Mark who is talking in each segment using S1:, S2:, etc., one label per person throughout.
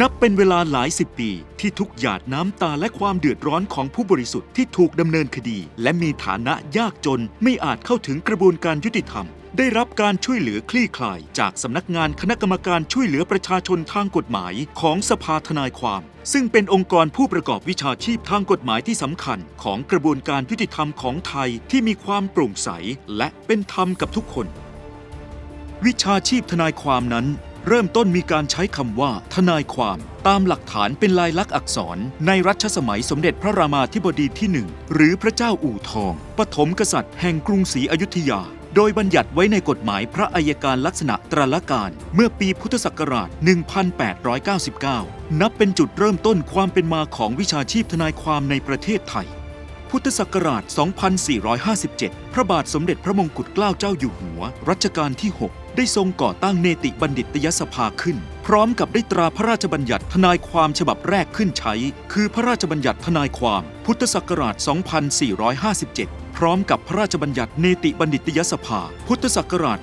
S1: นับเป็นเวลาหลายสิบปีที่ทุกหยาดน้ำตาและความเดือดร้อนของผู้บริสุทธิ์ที่ถูกดำเนินคดี และมีฐานะยากจนไม่อาจเข้าถึงกระบวนการยุติธรรม ได้รับการช่วยเหลือคลี่คลาย จากสำนักงานคณะกรรมการช่วยเหลือประชาชนทางกฎหมายของสภาทนายความ ซึ่งเป็นองค์กรผู้ประกอบวิชาชีพทางกฎหมายที่สำคัญ ของกระบวนการยุติธรรมของไทยที่มีความโปร่งใส และเป็นธรรมกับทุกคน วิชาชีพทนายความนั้น เริ่มต้นมีการใช้คำว่า ทนายความ ตามหลักฐานเป็นลายลักษณ์อักษร ในรัชสมัยสมเด็จพระรามาธิบดีที่หนึ่งหรือพระเจ้าอู่ทอง ปฐมกษัตริย์แห่งกรุงศรีอยุธยา โดยบัญญัติไว้ในกฎหมายพระอัยการลักษณะตรลการ เมื่อปีพุทธศักราช 1899 นับเป็นจุดเริ่มต้นความเป็นมาของวิชาชีพทนายความในประเทศไทย พุทธศักราช 2457 พระบาทสมเด็จพระมงกุฎเกล้าเจ้าอยู่หัว รัชกาลที่ 6 ได้ทรงก่อตั้งเนติบัณฑิตยสภาขึ้น พร้อมกับได้ตราพระราชบัญญัติทนายความฉบับแรกขึ้นใช้ คือพระราชบัญญัติทนายความ พุทธศักราช 2457 พร้อมกับพระราชบัญญัติเนติบัณฑิตยสภา พุทธศักราช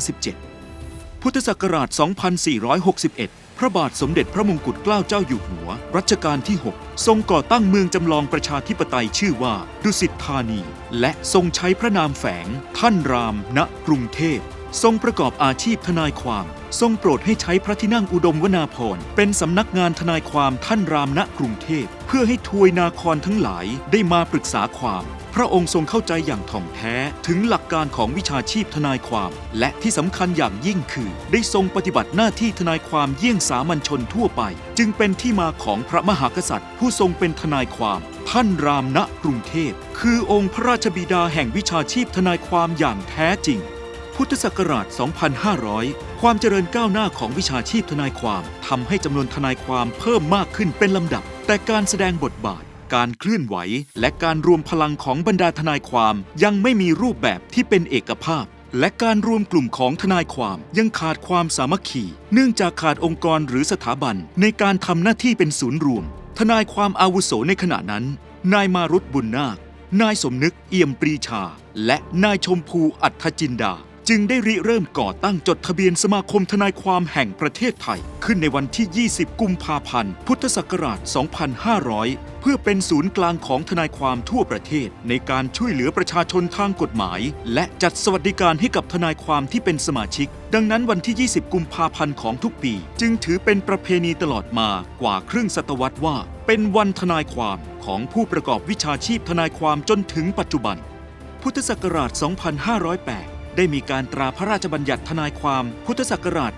S1: 2457 พุทธศักราช 2461 ระบาทสมเด็จพระมงกุฎเกล้าเจ้าอยู่หัว รัชกาลที่ 6 ทรงก่อตั้งเมืองจำลองประชาธิปไตยชื่อว่าดุสิตธานี และทรงใช้พระนามแฝง ท่านรามณกรุงเทพ ทรงประกอบอาชีพทนายความ ทรงโปรดให้ใช้พระที่นั่งอุดมวนาพรเป็นสำนักงานทนายความท่านรามณกรุงเทพ เพื่อให้ทวยนาครทั้งหลายได้มาปรึกษาความ พระองค์ทรงเข้าใจอย่างถ่องแท้ถึงหลักการของวิชาชีพทนายความ และที่สำคัญอย่างยิ่งคือ ได้ทรงปฏิบัติหน้าที่ทนายความเยี่ยงสามัญชนทั่วไป จึงเป็นที่มาของพระมหากษัตริย์ ผู้ทรงเป็นทนายความท่านรามณกรุงเทพ คือองค์พระราชบิดาแห่งวิชาชีพทนายความอย่างแท้จริง พุทธศักราช 2500 ความเจริญก้าวหน้าของวิชาชีพทนายความทำให้จำนวนทนายความเพิ่มมากขึ้นเป็นลำดับ แต่การแสดงบทบาท การเคลื่อนไหว และการรวมพลังของบรรดาทนายความยังไม่มีรูปแบบที่เป็นเอกภาพ และการรวมกลุ่มของทนายความยังขาดความสามัคคี เนื่องจากขาดองค์กรหรือสถาบันในการทำหน้าที่เป็นศูนย์รวม ทนายความอาวุโสในขณะนั้น นายมารุตบุญนาคนายสมนึกเอี่ยมปรีชา และนายชมพูอัฏฐจินดา จึงได้ริเริ่มก่อตั้งจดทะเบียนสมาคมทนายความแห่งประเทศไทย ขึ้นในวันที่ 20 กุมภาพันธ์ พุทธศักราช 2500 เพื่อเป็นศูนย์กลางของทนายความทั่วประเทศ ในการช่วยเหลือประชาชนทางกฎหมาย และจัดสวัสดิการให้กับทนายความที่เป็นสมาชิก ดังนั้นวันที่ 20 กุมภาพันธ์ของทุกปี จึงถือเป็นประเพณีตลอดมากว่าครึ่งศตวรรษว่า เป็นวันทนายความของผู้ประกอบวิชาชีพทนายความจนถึงปัจจุบัน พุทธศักราช 2508 ได้มีการตราพระราชบัญญัติทนายความพุทธศักราช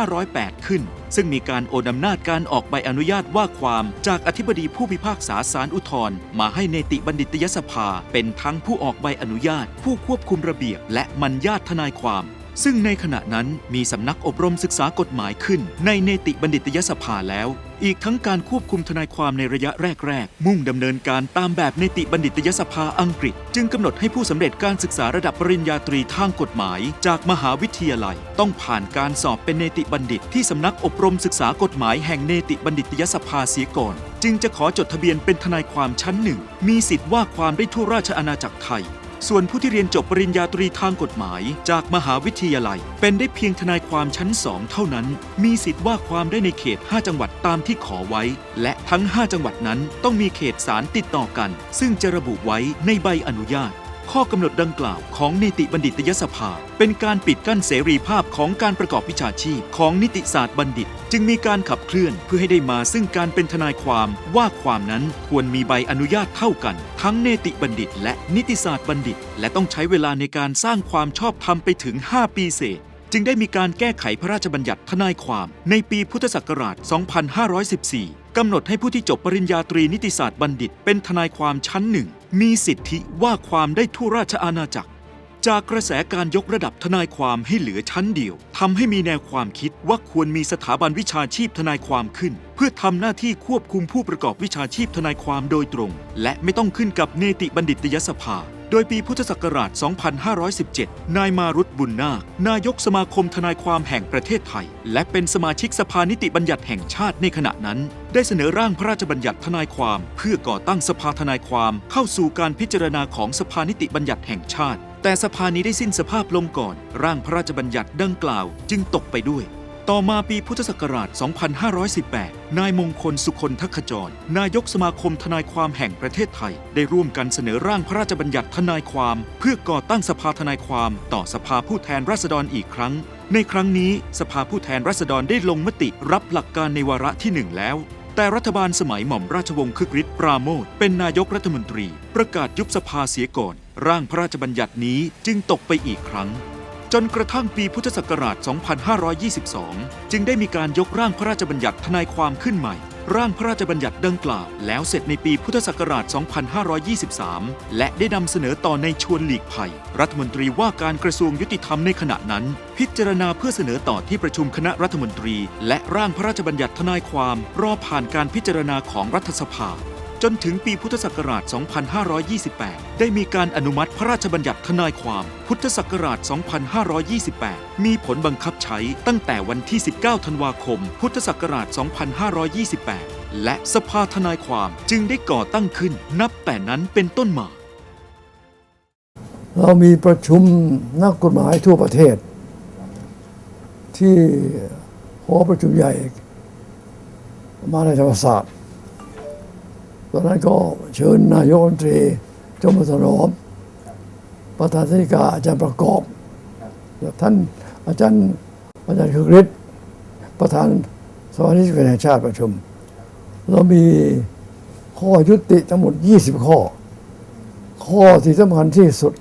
S1: 2508 ขึ้น ซึ่งมีการโอนอำนาจการออกใบอนุญาตว่าความจากอธิบดีผู้พิพากษาศาลอุทธรณ์มาให้เนติบัณฑิตยสภา เป็นทั้งผู้ออกใบอนุญาต ผู้ควบคุมระเบียบ และมัญญาตทนายความ ซึ่งในขณะนั้นมีสำนักอบรมศึกษากฎหมายขึ้น ในเนติบัณฑิตยสภาแล้ว อีกทั้งการควบคุมทนายความในระยะแรก ๆ มุ่งดำเนินการตามแบบเนติบัณฑิตยสภาอังกฤษ จึงกำหนดให้ผู้สำเร็จการศึกษาระดับปริญญาตรีทางกฎหมาย จากมหาวิทยาลัย ต้องผ่านการสอบเป็นเนติบัณฑิต ที่สำนักอบรมศึกษากฎหมายแห่งเนติบัณฑิตยสภาเสียก่อน จึงจะขอจดทะเบียนเป็นทนายความชั้นหนึ่งมีสิทธิ์ว่าความได้ทั่วราชอาณาจักรไทย ส่วนผู้ที่เรียนจบปริญญาตรีทางกฎหมาย จากมหาวิทยาลัย เป็นได้เพียงทนายความชั้นสองเท่านั้น มีสิทธิ์ว่าความได้ในเขต 5 จังหวัดตามที่ขอไว้ และทั้ง 5 จังหวัดนั้นต้องมีเขตสารติดต่อกัน ซึ่งจะระบุไว้ในใบอนุญาต ข้อกำหนดดังกล่าวของนิติบัณฑิตยสภา เป็นการปิดกั้นเสรีภาพของการประกอบวิชาชีพของนิติศาสตร์บัณฑิต จึงมีการขับเคลื่อนเพื่อให้ได้มาซึ่งการเป็นทนายความว่าความนั้นควรมีใบอนุญาตเท่ากัน ทั้งเนติบัณฑิต และนิติศาสตร์บัณฑิต และต้องใช้เวลาในการสร้างความชอบธรรมไปถึง 5 ปีเศษจึงได้มีการแก้ไขพระราชบัญญัติทนายความในปีพุทธศักราช 2514 กำหนดให้ผู้ที่จบปริญญาตรีนิติศาสตร์บัณฑิต เป็นทนายความชั้นหนึ่ง มีสิทธิว่าความได้ทั่วราชอาณาจักร จากกระแสการยกระดับทนายความให้เหลือชั้นเดียวทำให้มีแนวความคิดว่าควรมีสถาบันวิชาชีพทนายความขึ้น เพื่อทำหน้าที่ควบคุมผู้ประกอบวิชาชีพทนายความโดยตรง และไม่ต้องขึ้นกับเนติบัณฑิตยสภา ดยปีพุทธศักราช 2517 นายมารุตบุญนาคนายกสมาคมทนายความแห่งประเทศไทย และเป็นสมาชิกสภานิติบัญญัติแห่งชาติในขณะนั้น ได้เสนอร่างพระราชบัญญัติทนายความ เพื่อก่อตั้งสภาทนายความเข้าสู่การพิจารณาของสภานิติบัญญัติแห่งชาติ แต่สภานี้ได้สิ้นสภาพลงก่อน ร่างพระราชบัญญัติดังกล่าว จึงตกไปด้วย ต่อมาปีพุทธศักราช 2518 นายมงคลสุคนทัคขจร นายกสมาคมทนายความแห่งประเทศไทย ได้ร่วมกันเสนอร่างพระราชบัญญัติทนายความ เพื่อก่อตั้งสภาทนายความต่อสภาผู้แทนราษฎรอีกครั้ง ในครั้งนี้สภาผู้แทนราษฎรได้ลงมติรับหลักการในวาระที่หนึ่งแล้ว แต่รัฐบาลสมัยหม่อมราชวงศ์คึกฤทธิ์ปราโมทเป็นนายกรัฐมนตรี ประกาศยุบสภาเสียก่อน ร่างพระราชบัญญัตินี้จึงตกไปอีกครั้ง จนกระทั่งปีพุทธศักราช 2522 จึงได้มีการยกร่างพระราชบัญญัติทนายความขึ้นใหม่ ร่างพระราชบัญญัติดังกล่าว แล้วเสร็จในปีพุทธศักราช 2523 และได้นำเสนอต่อในชวนหลีกภัย รัฐมนตรีว่าการกระทรวงยุติธรรมในขณะนั้น พิจารณาเพื่อเสนอต่อที่ประชุมคณะรัฐมนตรี และร่างพระราชบัญญัติทนายความรอผ่านการพิจารณาของรัฐสภา จนถึงปีพุทธศักราช 2528 ได้มีการอนุมัติพระราชบัญญัติทนายความพุทธศักราช 2528 มีผลบังคับใช้ตั้งแต่วันที่ 19 ธันวาคม พุทธศักราช 2528 และสภาทนายความจึงได้ก่อตั้งขึ้นนับแต่นั้นเป็นต้นมา
S2: เรามีประชุมนักกฎหมายทั่วประเทศ ที่หอประชุมใหญ่มหาวิทยาลัยธรรมศาสตร์ ตอนนั้นก็เชิญนายกรัฐมนตรีจมพลถนอมประธานธิกาอาจารย์ประกอบท่านอาจารย์อาจารย์คึกฤทธิ์ประธานสภานิติบัญญัติแห่งชาติประชุม เรามีข้อยุติทั้งหมด 20 ข้อ ข้อที่สำคัญที่สุด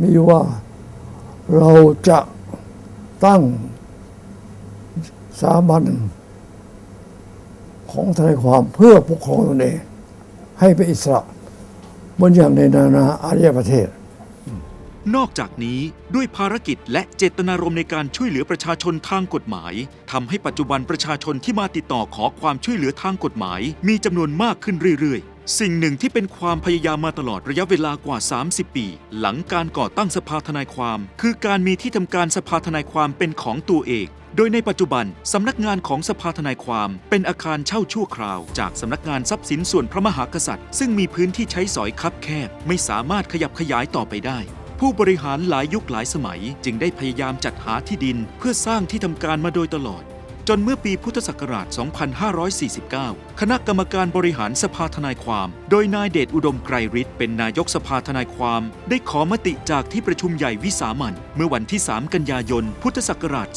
S2: มีอยู่ว่าเราจะตั้งสามัญของทนายความเพื่อปกครองตนเอง ให้เป็นอิสระบนอย่างในนานาอารยประเทศ
S1: นอกจากนี้ด้วยภารกิจและเจตนารมณ์ในการช่วยเหลือประชาชนทางกฎหมายทำให้ปัจจุบันประชาชนที่มาติดต่อขอความช่วยเหลือทางกฎหมาย มีจำนวนมากขึ้นเรื่อยๆ สิ่งหนึ่งที่เป็นความพยายามมาตลอดระยะเวลากว่า 30 ปี หลังการก่อตั้งสภาทนายความ คือการมีที่ทำการสภาทนายความเป็นของตัวเอง โดยในปัจจุบันสำนักงานของสภาทนายความ เป็นอาคารเช่าชั่วคราว จากสำนักงานทรัพย์สินส่วนพระมหากษัตริย์ ซึ่งมีพื้นที่ใช้สอยคับแคบ ไม่สามารถขยับขยายต่อไปได้ผู้บริหารหลายยุคหลายสมัย จึงได้พยายามจัดหาที่ดิน เพื่อสร้างที่ทำการมาโดยตลอด จนเมื่อปีพุทธศักราช 2549 คณะกรรมการบริหารสภาทนายความ โดยนายเดชอุดมไกรฤทธิ์เป็นนายกสภาทนายความ ได้ขอมติจากที่ประชุมใหญ่วิสามันเมื่อวันที่ 3 กันยายน พุทธศักราช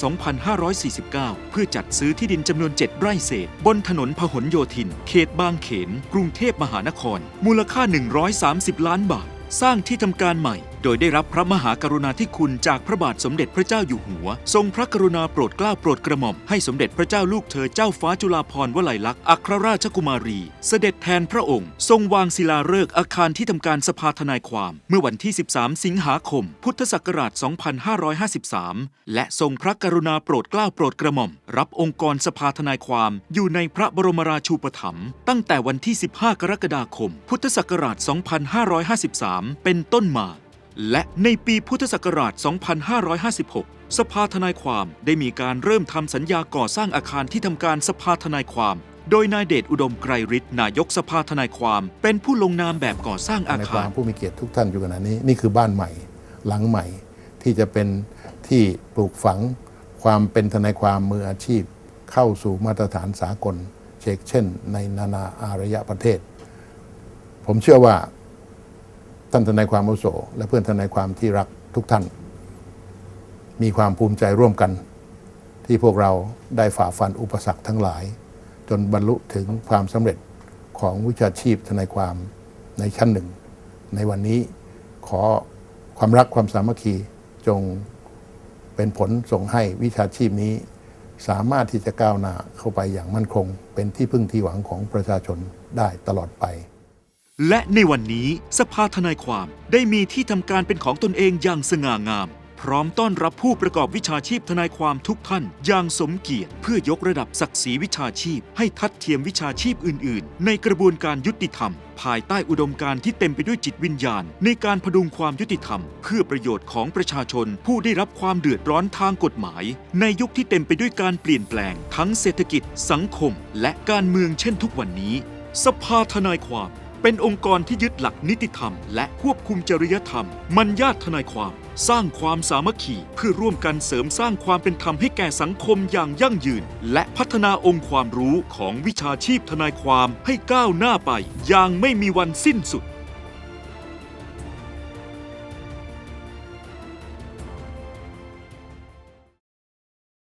S1: 2549 เพื่อจัดซื้อที่ดินจำนวน 7 ไร่เศษ บนถนนพหลโยธิน เขตบางเขน กรุงเทพมหานคร มูลค่า 130 ล้านบาท สร้างที่ทำการใหม่ โดยได้รับพระมหากรุณาธิคุณจากพระบาทสมเด็จพระเจ้าอยู่หัว ทรงพระกรุณาโปรดเกล้าโปรดกระหม่อมให้สมเด็จพระเจ้าลูกเธอเจ้าฟ้าจุฬาภรณ์วลัยลักษณ์อัครราชกุมารี เสด็จแทนพระองค์ ทรงวางศิลาฤกษ์อาคารที่ทำการสภาทนายความ เมื่อวันที่ 13 สิงหาคม พุทธศักราช 2553 และทรงพระกรุณาโปรดเกล้าโปรดกระหม่อม รับองค์กรสภาทนายความอยู่ในพระบรมราชูปถัมภ์ตั้งแต่วันที่ 15 กรกฎาคม พุทธศักราช 2553 เป็นต้นมา และในปีพุทธศักราช 2556 สภาทนายความได้มีการเริ่มทำสัญญาก่อสร้างอาคารที่ทำการสภาทนายความ โดยนายเดชอุดมไกรฤทธิ์นายกสภาทนายความ เป็นผู้ลงนามแบบก่อสร้างอา
S3: ในคาม
S1: คาวร
S3: ผู้มีเกียรติทุกท่านอยู่ขณะนี้นี่คือบ้านใหม่หลังใหม่ ที่จะเป็นที่ปลูกฝังความเป็นทนายความมืออาชีพ เข้าสู่มาตรฐานสากลเชกเช่น ในนานาอารยประเทศ ผมเชื่อว่า ท่านทนายความอุโสและเพื่อนทนายความที่รักทุกท่าน มีความภูมิใจร่วมกัน ที่พวกเราได้ฝ่าฟันอุปสรรคทั้งหลาย จนบรรลุถึงความสำเร็จของวิชาชีพทนายความในชั้นหนึ่ง ในวันนี้ขอความรักความสามัคคีจงเป็นผลส่งให้วิชาชีพนี้ สามารถที่จะก้าวหน้าเข้าไปอย่างมั่นคง เป็นที่พึ่งที่หวังของประชาชนได้ตลอดไป
S1: และในวันนี้สภาทนายความได้มีที่ทำการเป็นของตนเองอย่างสง่างาม พร้อมต้อนรับผู้ประกอบวิชาชีพทนายความทุกท่านอย่างสมเกียรติ เพื่อยกระดับศักดิ์ศรีวิชาชีพ ให้ทัดเทียมวิชาชีพอื่น ๆ ในกระบวนการยุติธรรม ภายใต้อุดมการณ์ที่เต็มไปด้วยจิตวิญญาณ ในการพดุงความยุติธรรม เพื่อประโยชน์ของประชาชน ผู้ได้รับความเดือดร้อนทางกฎหมาย ในยุคที่เต็มไปด้วยการเปลี่ยนแปลง ทั้งเศรษฐกิจ สังคม และการเมืองเช่นทุกวันนี้ สภาทนายความ เป็นองค์กรที่ยึดหลักนิติธรรม และควบคุมจริยธรรม มัญญาติทนายความ สร้างความสามัคคีเพื่อร่วมกันเสริมสร้างความเป็นธรรมให้แก่สังคมอย่างยั่งยืน และพัฒนาองค์ความรู้ของวิชาชีพทนายความให้ก้าวหน้าไป อย่างไม่มีวันสิ้นสุด